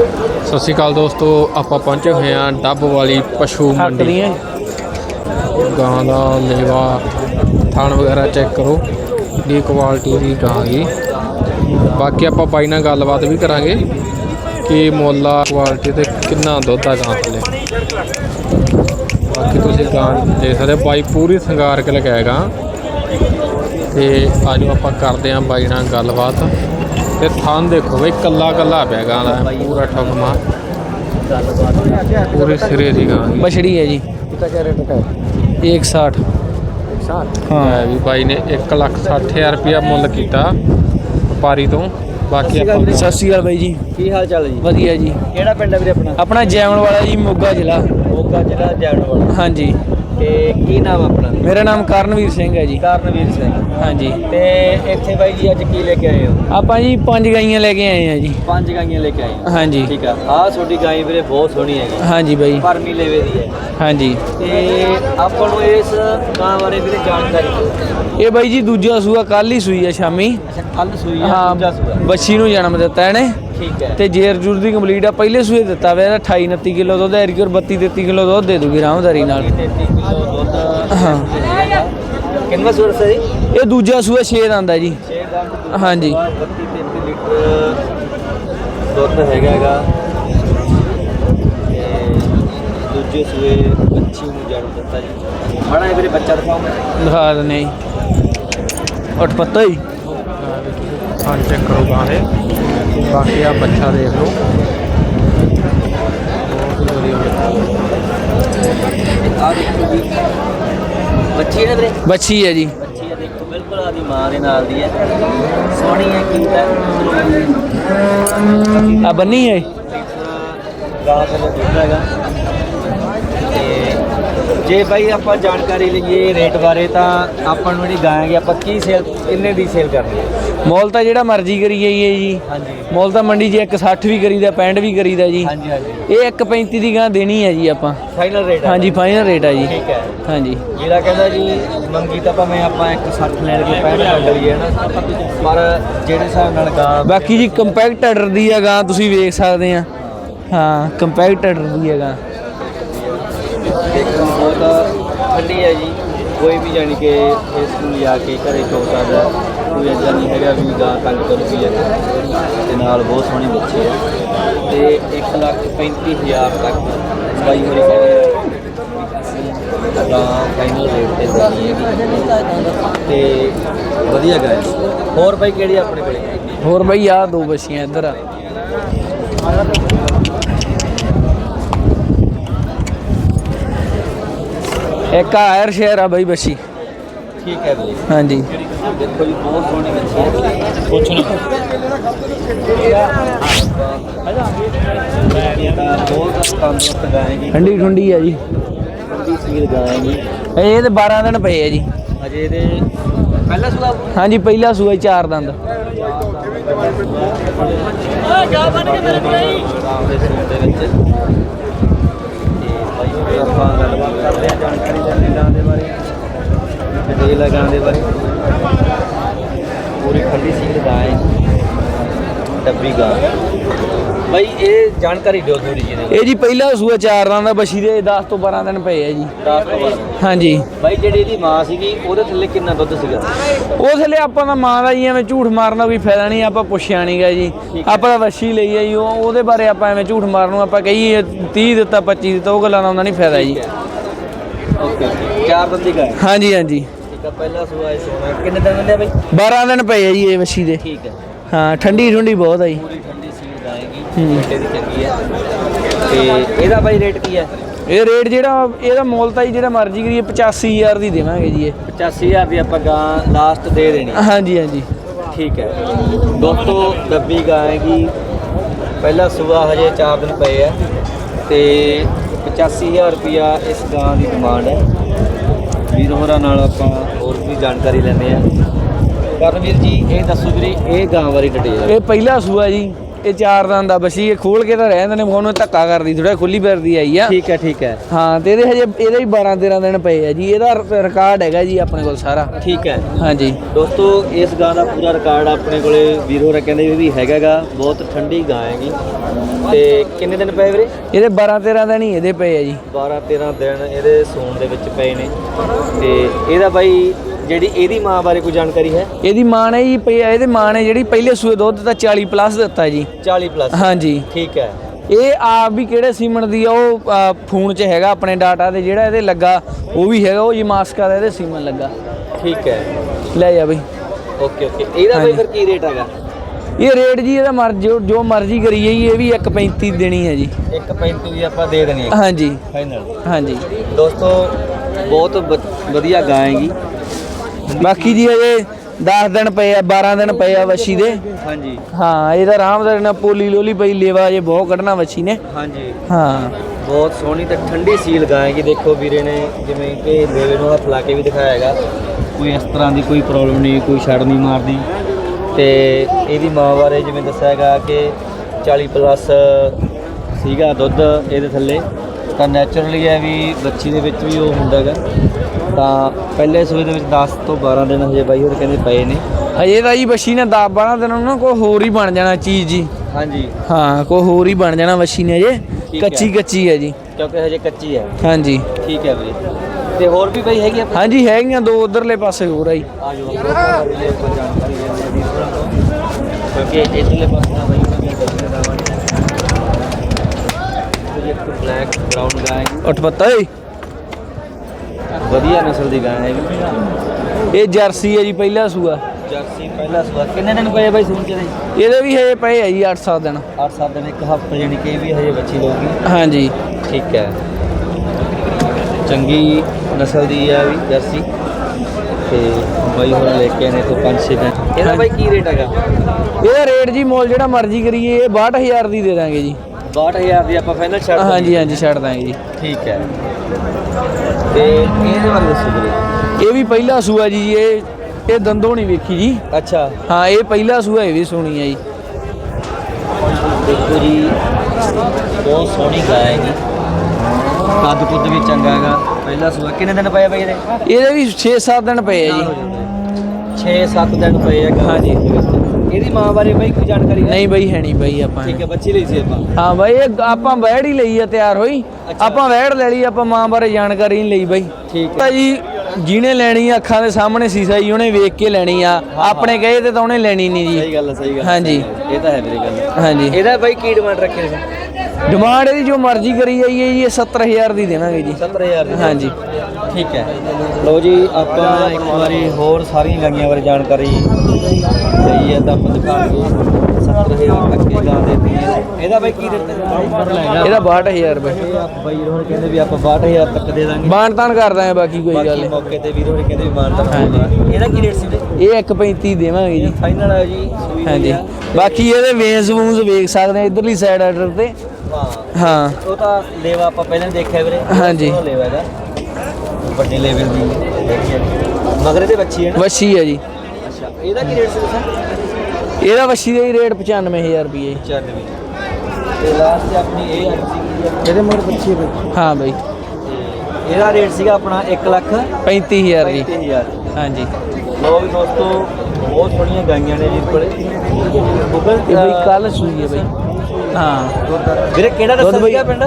ਸਤਿ ਸ਼੍ਰੀ ਅਕਾਲ ਦੋਸਤੋ ਆਪਾਂ ਪਹੁੰਚੇ ਹੋਏ ਹਾਂ ਡੱਬ ਵਾਲੀ ਪਸ਼ੂ ਮੰਡੀ। ਗਾਂ ਦਾ ਲੇਵਾ ਥਣ ਵਗੈਰਾ ਚੈੱਕ ਕਰੋ। ਦੀ ਕੁਆਲਿਟੀ ਦੀ ਗਾਂ ਦੀ। ਬਾਕੀ ਆਪਾਂ ਬਾਈ ਨਾਲ ਗੱਲਬਾਤ ਵੀ ਕਰਾਂਗੇ ਕਿ ਮੁੱਲਾ ਕੁਆਲਿਟੀ ਤੇ ਕਿੰਨਾ ਦੁੱਧ ਆ ਗਾਂ ਥੱਲੇ ਬਾਕੀ ਤੁਸੀਂ ਗਾਂ ਦੇਖ ਸਕਦੇ ਹੋ, ਬਾਈ ਪੂਰੀ ਸ਼ਿੰਗਾਰ ਕੇ ਲਗਾਏਗਾ ਤੇ ਆਜੋ ਆਪਾਂ ਕਰਦੇ ਹਾਂ ਬਾਈ ਨਾਲ ਗੱਲਬਾਤ। ਤੇ ਥਾਨ ਦੇਖੋ ਬਈ ਕੱਲਾ ਕੱਲਾ ਪਿਆ ਗਾਂ ਪੂਰਾ ਠਕਮਾ। ਪੂਰੇ ਸਿਰੇ ਦੀ ਗਾਂ ਬਛੜੀ ਹੈ ਜੀ। ਕਿਤਾ ਕਿਆ ਰੇਟ 160 160 ਹਾਂ ਵੀ ਬਾਈ ਨੇ 1 ਲੱਖ ਮੁੱਲ ਕੀਤਾ ਵਪਾਰੀ ਤੋਂ। ਬਾਕੀ ਆਪਾਂ ਸਤਿ ਸ਼੍ਰੀ ਅਕਾਲ ਬਾਈ ਜੀ। ਕੀ ਹਾਲ ਚਾਲ ਜੀ? ਵਧੀਆ ਜੀ। ਕਿਹੜਾ ਪਿੰਡ ਹੈ ਵੀਰੇ ਆਪਣਾ? ਆਪਣਾ ਜੈਵਣ ਵਾਲਾ ਜੀ ਮੋਗਾ ਜ਼ਿਲ੍ਹਾ। ਮੋਗਾ ਜ਼ਿਲ੍ਹਾ ਜੈਵਣ ਵਾਲਾ ਹਾਂਜੀ। ਤੇ ਕੀ ਨਾਮ ਆਪਣਾ? ਮੇਰਾ ਨਾਮ ਕਰਨਵੀਰ ਸਿੰਘ ਹੈ ਜੀ। ਕਰਨਵੀਰ ਸਿੰਘ। ਹਾਂਜੀ। ਤੇ ਇੱਥੇ ਬਾਈ ਜੀ ਅੱਜ ਕੀ ਲੈ ਕੇ ਆਏ ਹੋ? ਆਪਾਂ ਜੀ ਪੰਜ ਗਾਈਆਂ ਲੈ ਕੇ ਆਏ ਆ ਜੀ। ਪੰਜ ਗਾਈਆਂ ਲੈ ਕੇ ਆਏ ਹੋ। ਹਾਂਜੀ। ਠੀਕ ਆ। ਆਹ ਤੁਹਾਡੀ ਗਾਈ ਵੀਰੇ ਬਹੁਤ ਸੋਹਣੀ ਹੈਗੀ। ਹਾਂਜੀ ਬਾਈ। ਪਰਮੀ ਲੇਵੇ ਦੀ ਹੈ। ਹਾਂਜੀ। ਤੇ ਆਪਾਂ ਨੂੰ ਇਸ ਗਾਂ ਬਾਰੇ ਵੀਰੇ ਜਾਣਕਾਰੀ ਦਿਓ। ਇਹ ਬਾਈ ਜੀ ਦੂਜਾ ਸੂਆ ਕੱਲ ਹੀ ਸੂਈ ਆ ਸ਼ਾਮੀ। ਅੱਛਾ ਕੱਲ ਸੂਈ ਹੈ ਹਾਂ ਦੂਜਾ ਸੂਆ। ਬੱਚੀ ਨੂੰ ਜਨਮ ਦਿੱਤਾ ਇਹਨੇ। ਠੀਕ ਹੈ। ਤੇ ਜੇਰ ਜੂਰ ਦੀ ਕੰਪਲੀਟ ਆ ਪਹਿਲੇ ਸੂਏ ਦਿੱਤਾ ਵੇ ਇਹਦਾ 28 29 ਕਿਲੋ ਦੁੱਧ ਐਰਕੀ ਔਰ 32 33 ਕਿਲੋ ਦੁੱਧ ਦੇ ਦੂਗੀ ਰਾਮਦਾਰੀ ਨਾਲ। 33 ਕਿਲੋ ਦੁੱਧ ਹਾਂ। ਕਿੰਨਾ ਸੂਰ ਸਹੀ ਇਹ ਦੂਜਾ ਸੂਆ 6 ਦੰਦ ਆ ਜੀ। 6 ਦੰਦ ਹਾਂਜੀ। 32 33 ਲੀਟਰ ਦੁੱਧ ਹੈਗਾ ਹੈਗਾ ਤੇ ਦੂਜੇ ਸੂਏ ਬੱਚੀ ਨੂੰ ਜਨਮ ਦਿੱਤਾ ਜੀ। ਮਾੜਾ ਜਿਹਾ ਵੀਰੇ ਬੱਚਾ ਦਿਖਾਓ ਦਿਖਾ ਜੀ। ਉੱਠ ਪੱਤਾ ਹੀ ਥਣ ਚੈੱਕ ਕਰੋ ਦੇ ਬਾਕੀ ਆ ਬੱਚਾ ਦੇਖ ਲਓ। ਬਹੁਤ ਵਧੀਆ ਆ ਦੇਖੋ ਜੀ। ਬੱਚੀ ਹੈ ਵੀਰੇ? ਬੱਚੀ ਹੈ ਜੀ। ਬੱਚੀ ਹੈ ਦੇਖੋ ਬਿਲਕੁਲ ਆਦੀ ਮਾਂ ਦੇ ਨਾਲ ਦੀ ਹੈ। ਸੋਹਣੀ ਹੈ ਕੀ ਹੈ। ਆ ਬੰਨੀ ਹੈ ਗਾਂ ਦਾ ਦੁੱਧ ਹੈਗਾ। ਜੇ ਬਾਈ ਆਪਾਂ ਜਾਣਕਾਰੀ ਲਈਏ ਰੇਟ ਬਾਰੇ ਤਾਂ ਆਪਾਂ ਨੂੰ ਜਿਹੜੀ ਗਾਂ ਆਪਾਂ ਕੀ ਸੇਲ ਕਿੰਨੇ ਦੀ ਸੇਲ ਕਰਨੀ ਹੈ। ਮੁੱਲ ਤਾਂ ਜਿਹੜਾ ਮਰਜ਼ੀ ਕਰੀ ਜਾਈਏ ਜੀ। ਹਾਂਜੀ। ਮੁੱਲ ਤਾਂ ਮੰਡੀ 'ਚ 160 ਵੀ ਕਰੀਦਾ 65 ਵੀ ਕਰੀਦਾ ਜੀ। ਹਾਂਜੀ ਹਾਂਜੀ। ਇਹ 135 ਦੀ ਗਾਂ ਦੇਣੀ ਹੈ ਜੀ ਆਪਾਂ। ਫਾਈਨਲ ਰੇਟ ਹੈ ਹਾਂਜੀ ਫਾਈਨਲ ਰੇਟ ਆ ਜੀ। ਠੀਕ ਹੈ। ਹਾਂਜੀ। ਜਿਹੜਾ ਕਹਿੰਦਾ ਜੀ ਮੰਗੀ ਤਾਂ ਭਾਵੇਂ ਆਪਾਂ 160 ਲੈ ਕੇ 65 ਕੱਢ ਲਈਏ ਨਾ ਪਰ ਜਿਹੜੇ ਹਿਸਾਬ ਨਾਲ ਗਾਂ ਬਾਕੀ ਜੀ ਕੰਪੈਕਟ ਆਰਡਰ ਦੀ ਹੈ ਗਾਂ ਤੁਸੀਂ ਵੇਖ ਸਕਦੇ ਆ। ਹਾਂ ਕੰਪੈਕਟ ਆਰਡਰ ਦੀ ਹੈ ਗਾਂ। ਦੇਖਣ ਨੂੰ ਬਹੁਤ ਠੰਡੀ ਹੈ ਜੀ। ਕੋਈ ਵੀ ਜਾਣੀ ਕਿ ਇਸ ਨੂੰ ਲਿਆ ਕੇ ਘਰੇ ਚੋ ਸਕਦਾ ਕੋਈ ਏਦਾਂ ਨਹੀਂ ਹੈਗਾ ਵੀ ਗਾਂ ਤੰਗ ਕਰੂਗੀ ਹੈ। ਤੇ ਨਾਲ ਬਹੁਤ ਸੋਹਣੇ ਬੱਚੇ ਆ ਤੇ 1 ਲੱਖ 35 ਹਜ਼ਾਰ ਤੱਕ ਬਾਈ ਹੋਰੀ ਕਹਿੰਦੇ ਗਾਂ ਫਾਈਨਲ ਰੇਟ ਤੇ ਦੇਣੀ ਹੈਗੀ ਤੇ ਵਧੀਆ ਗਾਇਆ ਹੋਰ ਬਾਈ ਕਿਹੜੀ ਆਪਣੇ ਕੋਲੇ? ਹੋਰ ਬਈ ਆ ਦੋ ਬੱਚੀਆਂ ਇੱਧਰ ਆ। ਇੱਕ ਆਇਰ ਸ਼ੇਰ ਆ ਬਈ ਬੱਚੀ ਠੀਕ ਹੈ ਜੀ ਹਾਂਜੀ ਦੇਖੋ ਜੀ ਬਹੁਤ ਸੋਹਣੀ ਬੱਚੀ ਹੈ ਕੁਛ ਨਹੀਂ ਬਹੁਤ ਤੰਦਰੁਸਤ ਗਾਂ ਹੈਗੀ ਠੰਡੀ ਠੰਡੀ ਆ ਜੀ ਠੰਡੀ ਸੀਲ ਗਾਂ ਹੈਗੀ ਇਹ ਇਹਦੇ 12 ਦਿਨ ਪਏ ਆ ਜੀ ਅਜੇ ਇਹਦੇ ਪਹਿਲਾ ਸੁਦਾ ਹਾਂਜੀ ਪਹਿਲਾ ਸੂਆ ਹੀ ਚਾਰ ਦੰਦ ਗਾਂ ਦੇ ਸੂਟ ਦੇ ਵਿੱਚ ਤੇ ਆਪਾਂ ਗੱਲਬਾਤ ਕਰਦੇ ਹਾਂ ਜਾਣਕਾਰੀ ਲੈਂਦੇ ਦੇ ਬਾਰੇ, ਡਿਟੇਲ ਹੈ ਗਾਂ ਦੇ ਬਾਰੇ। ਪੂਰੀ ਠੰਡੀ ਸੀਲ ਗਾਂ ਡੱਬੀ ਗਾਂ। ਭਾਈ ਇਹ ਜਾਣਕਾਰੀ ਦਿਓ ਥੋੜੀ ਜਿਹੀ ਇਹ ਜੀ ਪਹਿਲਾ ਸੂਆ ਚਾਰ ਦੰਦ ਦਾ ਬੱਛੀ ਦੇ 10 ਤੋਂ 12 ਦਿਨ ਪਏ ਆ ਜੀ। ਹਾਂਜੀ। ਭਾਈ ਜਿਹੜੀ ਇਹਦੀ ਮਾਂ ਸੀਗੀ ਉਹਦੇ ਥੱਲੇ ਕਿੰਨਾ ਦੁੱਧ ਸੀਗਾ? ਉਹ ਥਲੇ ਆਪਾਂ ਦਾ ਮਾਂ ਦਾ ਜੀ ਐਵੇਂ ਝੂਠ ਮਾਰਨ ਦਾ ਕੋਈ ਫਾਇਦਾ ਨਹੀਂ ਆਪਾਂ ਪੁੱਛਿਆ ਨਹੀਂਗਾ ਜੀ। ਆਪਾਂ ਤਾਂ ਵੱਛੀ ਲਈ ਆ ਜੀ ਉਹ ਉਹਦੇ ਬਾਰੇ ਆਪਾਂ ਐਵੇਂ ਝੂਠ ਮਾਰਨ ਨੂੰ ਆਪਾਂ ਕਹੀਏ 30 ਦਿੱਤਾ 25 ਦਿੱਤਾ ਉਹ ਗੱਲਾਂ ਦਾ ਹੁੰਦਾ ਨਹੀਂ ਫਾਇਦਾ ਜੀ। ਓਕੇ। ਚਾਰ ਦਿਨ ਦੀ ਗਾਂ ਹਾਂਜੀ ਹਾਂਜੀ। ਠੀਕ ਆ ਪਹਿਲਾ ਸੂਆ ਸੋਨਾ ਕਿੰਨੇ ਦਿਨ ਦੇ ਭਾਈ 12 ਦਿਨ ਪਏ ਆ ਜੀ ਇਹ ਵੱਛੀ ਦੇ। ਠੀਕ ਹੈ। ਹਾਂ ਠੰਡੀ ਠੰਡੀ ਬਹੁਤ ਆ ਜੀ। ਬੇਟੇ ਦੀ ਚੰਗੀ ਹੈ। ਤੇ ਇਹਦਾ ਭਾਈ ਰੇਟ ਕੀ ਹੈ? ਇਹ ਰੇਟ ਜਿਹੜਾ ਇਹਦਾ ਮੁੱਲ ਤਾਂ ਜੀ ਜਿਹੜਾ ਮਰਜ਼ੀ ਕਰੀਏ 85000 ਦੀ ਦੇਵਾਂਗੇ ਜੀ ਇਹ। 85000 ਦੀ ਆਪਾਂ ਗਾਂ ਲਾਸਟ ਦੇ ਦੇਣੀ ਹੈ। ਹਾਂਜੀ ਹਾਂਜੀ। ਠੀਕ ਹੈ। ਦੋਸਤੋ ਡੱਬੀ ਗਾਂ ਹੈਗੀ ਪਹਿਲਾ ਸੂਆ ਹਜੇ 4 ਦਿਨ ਪਏ ਆ। ਤੇ 85000 ਰੁਪਿਆ ਇਸ ਗਾਂ ਦੀ ਡਿਮਾਂਡ ਹੈ। ਵੀਰ ਹੋਰਾਂ ਨਾਲ ਆਪਾਂ ਹੋਰ ਵੀ ਜਾਣਕਾਰੀ ਲੈਂਦੇ ਆ ਕਰਨਵੀਰ ਜੀ ਇਹ ਦੱਸੋ ਵੀਰੇ ਇਹ ਗਾਂ ਬਾਰੇ ਡਿਟੇਲ ਇਹ ਪਹਿਲਾ ਸੂਆ ਜੀ। ਇਹ ਚਾਰ ਦੰਦ ਆ ਬਸੀ ਇਹ ਖੋਲ ਕੇ ਤਾਂ ਰਹਿ ਜਾਂਦੇ ਨੇ ਉਹਨੂੰ ਧੱਕਾ ਕਰਦੀ ਥੋੜਾ ਖੁੱਲੀ ਫਿਰਦੀ ਆਈ ਆ। ਠੀਕ ਹੈ ਠੀਕ ਹੈ। ਹਾਂ ਤੇ ਇਹਦੇ ਹਜੇ ਇਹਦੇ ਹੀ 12 13 ਦਿਨ ਪਏ ਆ ਜੀ ਇਹਦਾ ਰ- ਰਿਕਾਰਡ ਹੈਗਾ ਜੀ ਆਪਣੇ ਕੋਲ ਸਾਰਾ। ਠੀਕ ਹੈ। ਹਾਂਜੀ। ਦੋਸਤੋ ਇਸ ਗਾਂ ਦਾ ਪੂਰਾ ਰਿਕਾਰਡ ਆਪਣੇ ਕੋਲੇ ਵੀਰ ਹੋਰਾਂ ਕਹਿੰਦੇ ਵੀ ਹੈਗਾਗਾ ਬਹੁਤ ਠੰਡੀ ਗਾਂ ਹੈਗੀ। ਤੇ ਕਿੰਨੇ ਦਿਨ ਪਏ ਵੀਰੇ? ਇਹਦੇ 12 13 ਦਿਨ ਹੀ ਇਹਦੇ ਪਏ ਆ ਜੀ। 12 13 ਦਿਨ ਇਹਦੇ ਸੂਣ ਦੇ ਵਿੱਚ ਪਏ ਨੇ। ਤੇ ਇਹਦਾ ਬਾਈ ਜਿਹੜੀ ਇਹਦੀ ਮਾਂ ਬਾਰੇ ਕੋਈ ਜਾਣਕਾਰੀ ਹੈ? ਇਹਦੀ ਮਾਂ ਨੇ ਜੀ ਪਈ ਇਹਦੇ ਮਾਂ ਨੇ ਜਿਹੜੀ ਪਹਿਲੇ ਸੂਏ ਦੁੱਧ ਤਾਂ 40 ਪਲੱਸ ਦਿੱਤਾ ਜੀ। 40 ਪਲੱਸ ਹਾਂਜੀ। ਠੀਕ ਹੈ। ਇਹ ਆਪ ਵੀ ਕਿਹੜੇ ਸੀਮਨ ਦੀ ਆ ਉਹ ਫੋਨ 'ਚ ਹੈਗਾ ਆਪਣੇ ਡਾਟਾ ਤੇ ਜਿਹੜਾ ਇਹਦੇ ਲੱਗਾ ਉਹ ਵੀ ਹੈਗਾ ਉਹ ਜੀ ਮਾਸਕਾ ਦਾ ਇਹਦੇ ਸੀਮਨ ਲੱਗਾ। ਠੀਕ ਹੈ। ਲੈ ਜਾ ਬਈ। ਓਕੇ ਓਕੇ ਇਹਦਾ ਬਾਈ ਫਿਰ ਕੀ ਰੇਟ ਹੈਗਾ? ਇਹ ਰੇਟ ਜੀ ਇਹਦਾ ਮਰ ਜੋ ਜੋ ਮਰਜ਼ੀ ਕਰੀਏ ਜੀ ਇਹ ਵੀ 1.35 ਦੇਣੀ ਹੈ ਜੀ। 1.35 ਦੀ ਆਪਾਂ ਦੇ ਦੇਣੀ ਹੈ। ਹਾਂਜੀ। ਫਾਈਨਲ ਹਾਂਜੀ। ਦੋਸਤੋ ਬਹੁਤ ਵ- ਵਧੀਆ ਗਾਂ ਹੈਗੀ। ਬਾਕੀ ਜੀ ਅਜੇ 10 ਦਿਨ ਪਏ ਆ 12 ਦਿਨ ਪਏ ਆ ਵੱਛੀ ਦੇ। ਹਾਂਜੀ। ਹਾਂ ਇਹਦਾ ਆਰਾਮ ਦੇ ਨਾਲ ਪੋਲੀ ਲੋਲੀ ਪਈ ਲੇਵਾ ਅਜੇ ਬਹੁਤ ਕੱਢਣਾ ਵੱਛੀ ਨੇ। ਹਾਂਜੀ। ਹਾਂ। ਬਹੁਤ ਸੋਹਣੀ ਤੇ ਠੰਡੀ ਸੀਲ ਗਾਂ ਹੈਗੀ ਦੇਖੋ ਵੀਰੇ ਨੇ ਜਿਵੇਂ ਕਿ ਲੇਵੇ ਨੂੰ ਹੱਥ ਲਾ ਕੇ ਵੀ ਦਿਖਾਇਆ ਹੈਗਾ। ਕੋਈ ਇਸ ਤਰ੍ਹਾਂ ਦੀ ਕੋਈ ਪ੍ਰੋਬਲਮ ਨਹੀਂ ਕੋਈ ਛੜ ਨਹੀਂ ਮਾਰਦੀ। ਤੇ ਇਹਦੀ ਮਾਂ ਬਾਰੇ ਜਿਵੇਂ ਦੱਸਿਆ ਹੈਗਾ ਕਿ 40 ਪਲੱਸ ਸੀਗਾ ਦੁੱਧ ਇਹਦੇ ਥੱਲੇ। ਤਾਂ ਨੈਚੁਰਲੀ ਹੈ ਵੀ ਬੱਚੀ ਦੇ ਵਿੱਚ ਵੀ ਉਹ ਹੁੰਦਾ ਹੈਗਾ। ਤਾਂ ਪਹਿਲੇ ਸੂਏ ਦੇ ਵਿੱਚ 10 ਤੋਂ 12 ਦਿਨ ਹਜੇ ਬਾਈ ਹੋਰ ਕਹਿੰਦੇ ਪਏ ਨੇ। ਅਜੇ ਤਾਂ ਜੀ ਵੱਛੀ ਨੇ 10 12 ਦਿਨ ਨਾ ਕੋਈ ਹੋਰ ਹੀ ਬਣ ਜਾਣਾ ਚੀਜ਼ ਜੀ। ਹਾਂਜੀ। ਹਾਂ ਕੋਈ ਹੋਰ ਹੀ ਬਣ ਜਾਣਾ ਵੱਛੀ ਨੇ ਅਜੇ ਠੀਕ ਹੈ। ਕੱਚੀ ਕੱਚੀ ਹੈ ਜੀ। ਕਿਉਂਕਿ ਹਜੇ ਕੱਚੀ ਹੈ। ਹਾਂਜੀ। ਠੀਕ ਹੈ ਵੀਰੇ। ਤੇ ਹੋਰ ਵੀ ਬਾਈ ਹੈਗੀ ਹਾਂਜੀ ਹੈਗੀਆਂ ਦੋ ਉਧਰਲੇ ਪਾਸੇ ਹੋਰ ਆ ਜੀ। ਆ ਜੋ ਆਪਾਂ ਜਾਣਕਾਰੀ ਲੈਣੀ ਹੈ ਵੀਰ ਹੋਰਾਂ ਤੋਂ ਕਿਉਂਕਿ ਇਧਰਲੇ ਪਾਸੇ ਦਾ ਬਾਈ ਬਲੈਕ ਬਰਾਊਨ ਵਧੀਆ ਨਸਲ ਦੀ ਗਾਂ ਹੈ ਵੀ ਇਹ ਜਰਸੀ ਹੈ ਜੀ ਪਹਿਲਾ ਸੂਆ। ਜਰਸੀ ਪਹਿਲਾ ਸਵਾਦ ਕਿੰਨੇ ਦਿਨ ਪਏ ਬਾਈ ਸੂਣ ਕੇ ਦੇ ਇਹਦੇ ਵੀ ਹਜੇ ਪਏ ਆ ਜੀ 8-7 ਦਿਨ। 8-7 ਦਿਨ ਇੱਕ ਹਫ਼ਤਾ ਜਾਨੀ ਕਿ ਇਹ ਵੀ ਹਜੇ ਬੱਚੀ ਲਊਗੀ ਹਾਂਜੀ। ਠੀਕ ਹੈ। ਚੰਗੀ ਨਸਲ ਦੀ ਹੈ ਵੀ ਜਰਸੀ। ਤੇ ਬਾਈ ਹੋਰ ਲੈ ਕੇ ਆਨੇ ਤੋਂ 5-6 ਦਿਨ। ਇਹਦਾ ਬਾਈ ਕੀ ਰੇਟ ਹੈਗਾ? ਇਹਦਾ ਰੇਟ ਜੀ ਮੁੱਲ ਜਿਹੜਾ ਮਰਜ਼ੀ ਕਰੀਏ ਇਹ 62000 ਦੀ ਦੇ ਦਾਂਗੇ ਜੀ। 62000 ਦੀ ਆਪਾਂ ਫਾਈਨਲ ਛੱਡ ਹਾਂਜੀ ਹਾਂਜੀ ਛੱਡ ਦਾਂਗੇ ਜੀ। ਠੀਕ ਹੈ। ਤੇ ਇਹਦੇ ਬਾਰੇ ਦੱਸੋ ਵੀਰੇ ਇਹ ਵੀ ਪਹਿਲਾ ਸੂਆ ਜੀ ਇਹ ਇਹ ਦੰਦੋਂ ਨਹੀਂ ਵੇਖੀ ਜੀ। ਅੱਛਾ। ਹਾਂ ਇਹ ਪਹਿਲਾ ਸੂਆ ਇਹ ਵੀ ਸੁਣੀ ਹੈ ਜੀ। ਦੇਖੋ ਜੀ ਬਹੁਤ ਸੋਹਣੀ ਗਾਂ ਹੈਗੀ ਕੱਦ ਕੁੱਦ ਵੀ ਚੰਗਾ ਹੈਗਾ। ਪਹਿਲਾ ਸੂਆ ਕਿੰਨੇ ਦਿਨ ਪਏ ਬਈ ਇਹਦੇ? ਇਹਦੇ ਵੀ 6-7 ਦਿਨ ਪਏ ਆ ਜੀ। 6-7 ਦਿਨ ਪਏ ਹੈਗਾ ਹਾਂਜੀ। ਇਹਦੀ ਮਾਂ ਬਾਰੇ ਬਈ ਕੋਈ ਜਾਣਕਾਰੀ ਹੈ? ਨਹੀਂ ਬਈ ਹੈ ਨਹੀਂ ਬਈ ਆਪਾਂ। ਠੀਕ ਹੈ ਬੱਚੀ ਲਈ ਸੀ ਆਪਾਂ। ਹਾਂ ਬਈ ਇਹ ਆਪਾਂ ਵੈੜ ਹੀ ਲਈ ਆ ਤਿਆਰ ਹੋਈ। ਆਪਾਂ ਵੈੜ ਲੈ ਲਈ ਆਪਾਂ ਮਾਂ ਬਾਰੇ ਜਾਣਕਾਰੀ ਨਹੀਂ ਲਈ ਬਈ। ਠੀਕ ਹੈ। ਜੀ ਜਿਹਨੇ ਲੈਣੀ ਆ ਅੱਖਾਂ ਦੇ ਸਾਹਮਣੇ ਸੀਸਾ ਜੀ ਉਹਨੇ ਵੇਖ ਕੇ ਲੈਣੀ ਆ। ਆਪਣੇ ਕਹੇ ਤੇ ਤਾਂ ਉਹਨੇ ਲੈਣੀ ਨਹੀਂ ਜੀ। ਸਹੀ ਗੱਲ ਹੈ ਸਹੀ ਗੱਲ ਹੈ, ਹਾਂਜੀ। ਹੈ। ਇਹ ਤਾਂ ਹੈ ਵੀਰੇ ਗੱਲ। ਹਾਂਜੀ। ਇਹਦਾ ਬਾਈ ਕੀ ਡਿਮਾਂਡ ਰੱਖੇ ਨੇ ਡਿਮਾਂਡ ਇਹਦੀ ਜੋ ਮਰਜ਼ੀ ਕਰੀ ਜਾਈਏ ਜੀ ਇਹ 70000 ਦੀ ਦੇਵਾਂਗੇ ਜੀ। 70000 ਦੀ। ਹਾਂਜੀ। ਠੀਕ ਹੈ। ਲੋ ਜੀ ਆਪਾਂ ਇੱਕ ਵਾਰੀ ਹੋਰ ਸਾਰੀਆਂ ਲਾਈਆਂ ਬਾਰੇ ਜਾਣਕਾਰੀ ਲਈ ਹੈ ਤਾਂ ਆਪਾਂ 3000 ਧੱਕੇ ਜਾਂਦੇ ਪਏ ਇਹਦਾ ਬਾਈ ਕੀ ਦਿੱਤਾ ਇਹਦਾ 62000 ਰੁਪਏ ਬਾਈ। ਹੋਰ ਕਹਿੰਦੇ ਵੀ ਆਪਾਂ 62000 ਤੱਕ ਦੇ ਦਾਂਗੇ। ਮਾਨਤਾਨ ਕਰ ਦਾਂਗੇ ਬਾਕੀ ਕੋਈ ਗੱਲ ਨਹੀਂ। ਮੌਕੇ ਤੇ ਵੀਰ ਹੋਰ ਕਹਿੰਦੇ ਮਾਨਤਾਨ ਇਹਦਾ ਕੀ ਰੇਟ ਸੀ ਇਹ 1.35 ਦੇਵਾਂਗੇ ਜੀ। ਫਾਈਨਲ ਆ ਜੀ ਹਾਂਜੀ। ਬਾਕੀ ਇਹਦੇ ਵੇਸ ਵੂਸ ਵੇਖ ਸਕਦੇ ਆ ਇਧਰਲੀ ਸਾਈਡ ਆਰਡਰ ਤੇ। ਹਾਂ। ਉਹ ਤਾਂ ਲੇਵਾ ਆਪਾਂ ਪਹਿਲਾਂ ਦੇਖਿਆ ਵੀਰੇ। ਹਾਂਜੀ। ਲੇਵਾ ਇਹਦਾ ਵੱਡੇ ਲੈਵਲ ਦੀ। ਦੇਖੀ ਮਗਰ ਇਹਦੇ ਬੱਚੀ ਹੈ ਨਾ? ਬੱਚੀ ਹੈ ਜੀ। ਅੱਛਾ। ਇਹਦਾ ਕੀ ਰੇਟ ਸੀ ਤੁਸੀਂ ਇਹਦਾ ਵੱਛੀ ਦਾ ਹੀ ਰੇਟ 95000 ਰੁਪਏ। ਜੀ 94 ਤੇ ਲਾਸਟ ਆਪਣੀ ਇਹ ਆਈ ਸੀ ਇਹਦੇ ਮਗਰ ਬੱਚੀ ਹੈ ਹਾਂ ਬਈ। ਤੇ ਇਹਦਾ ਰੇਟ ਸੀਗਾ ਆਪਣਾ 1 ਲੱਖ 35000 ਜੀ। 35000 ਹਾਂਜੀ। ਲੋ ਵੀ ਦੋਸਤੋ ਬਹੁਤ ਸੋਹਣੀਆਂ ਗਾਈਆਂ ਨੇ ਜੀ ਕੋਲੇ। ਗੂਗਲ ਬਈ ਕੱਲ ਸੂਈ ਹੈ ਬਈ। ਹਾਂ। ਵੀਰੇ ਕਿਹੜਾ ਦੱਸਿਆ ਬਈ- ਸੀਗਾ ਪਿੰਡ?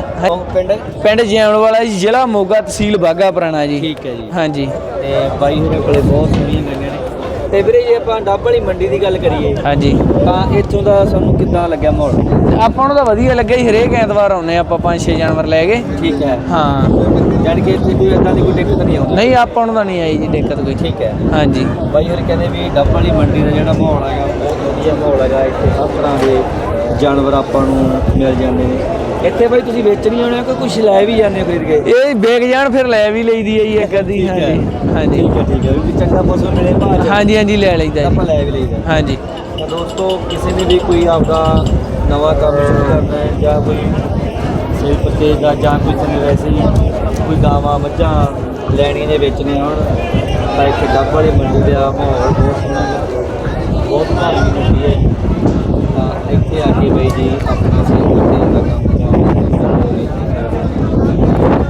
ਪਿੰਡ? ਪਿੰਡ ਜੈਮਲ ਵਾਲਾ ਜੀ ਜ਼ਿਲ੍ਹਾ ਮੋਗਾ ਤਹਿਸੀਲ ਬਾਗਾ ਪੁਰਾਣਾ ਜੀ। ਠੀਕ ਹੈ ਜੀ। ਹਾਂਜੀ। ਤੇ ਬਾਈ ਹੋਰੇ ਕੋਲੇ ਬਹੁਤ ਸੋਹਣੀਆਂ ਗਾਈਆਂ ਨੇ। ਤੇ ਵੀਰੇ ਜੇ ਆਪਾਂ ਡੱਬ ਵਾਲੀ ਮੰਡੀ ਦੀ ਗੱਲ ਕਰੀਏ ਹਾਂਜੀ। ਤਾਂ ਇੱਥੋਂ ਦਾ ਸਾਨੂੰ ਕਿੱਦਾਂ ਲੱਗਿਆ ਮਾਹੌਲ? ਆਪਾਂ ਨੂੰ ਤਾਂ ਵਧੀਆ ਲੱਗਿਆ ਜੀ ਹਰੇਕ ਐਤਵਾਰ ਆਉਂਦੇ ਆਪਾਂ ਪੰਜ ਛੇ ਜਾਨਵਰ ਲੈ ਕੇ। ਠੀਕ ਹੈ। ਹਾਂ। ਯਾਨੀ ਕਿ ਇੱਥੇ ਕੋਈ ਏਦਾਂ ਦੀ ਕੋਈ ਦਿੱਕਤ ਨਹੀਂ ਆਉਂਦੀ? ਨਹੀਂ ਆਪਾਂ ਨੂੰ ਤਾਂ ਨਹੀਂ ਆਈ ਜੀ ਦਿੱਕਤ ਕੋਈ। ਠੀਕ ਹੈ। ਹਾਂਜੀ। ਬਾਈ ਹੋਰੇ ਕਹਿੰਦੇ ਵੀ ਡੱਬ ਵਾਲੀ ਮੰਡੀ ਦਾ ਜਿਹੜਾ ਮਾਹੌਲ ਹੈਗਾ ਬਹੁਤ ਵਧੀਆ ਮਾਹੌਲ ਹੈਗਾ ਇੱਥੇ ਹਰ ਤਰ੍ਹਾਂ ਦੇ ਜਾਨਵਰ ਆਪਾਂ ਨੂੰ ਮਿਲ ਜਾਂਦੇ ਨੇ। ਇੱਥੇ ਬਾਈ ਤੁਸੀਂ ਵੇਚਣੀ ਆਉਣੇ ਹੋ ਕਿ ਕੁਝ ਲੈ ਵੀ ਜਾਂਦੇ ਹੋ ਖਰੀਦ ਕੇ? ਇਹ ਵੇਗ ਜਾਣ ਫਿਰ ਲੈ ਵੀ ਲਈਦੀ ਹੈ ਜੀ ਇੱਕ ਅੱਧੀ। ਹਾਂਜੀ। ਹਾਂਜੀ। ਠੀਕ ਹੈ ਠੀਕ ਹੈ ਵੀ ਚੰਗਾ ਪਸ਼ੂ ਮਿਲੇ ਭਾਅ ਹਾਂਜੀ ਹਾਂਜੀ ਲੈ ਲਈਦਾ ਤਾਂ ਜੀ। ਆਪਾਂ ਲੈ ਵੀ ਲਈਦਾ। ਹਾਂਜੀ। ਤਾਂ ਦੋਸਤੋ ਕਿਸੇ ਨੇ ਵੀ ਕੋਈ ਆਪਦਾ ਨਵਾਂ ਕੰਮ ਸ਼ੁਰੂ ਕਰਨਾ ਹੈ ਜਾਂ ਕੋਈ ਸੇਲ ਪੱਤੇ ਦਾ ਜਾਂ ਕਿਸੇ ਨੇ ਵੈਸੇ ਹੀ ਕੋਈ ਗਾਵਾਂ ਮੱਝਾਂ ਲੈਣੀਆਂ ਜਾਂ ਵੇਚਣੀਆਂ ਹੋਣ ਤਾਂ ਇੱਥੇ ਡੱਬ ਵਾਲੀ ਮੰਡੀ ਦਾ ਮਾਹੌਲ ਬਹੁਤ ਸੋਹਣਾ ਬਹੁਤ ਭਾਰੀ ਹੈ। ਤਾਂ ਇੱਥੇ ਆ ਕੇ ਬਈ ਜੀ ਆਪਣਾ ਸੇਵਾ ਦੇਣ ਦਾ ਕੰਮ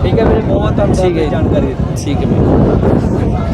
ਠੀਕ ਹੈ ਵੀਰੇ ਬਹੁਤ ਤੁਹਾਨੂੰ ਠੀਕ ਹੈ। ਜਾਣਕਾਰੀ ਠੀਕ ਹੈ ਬਾਈ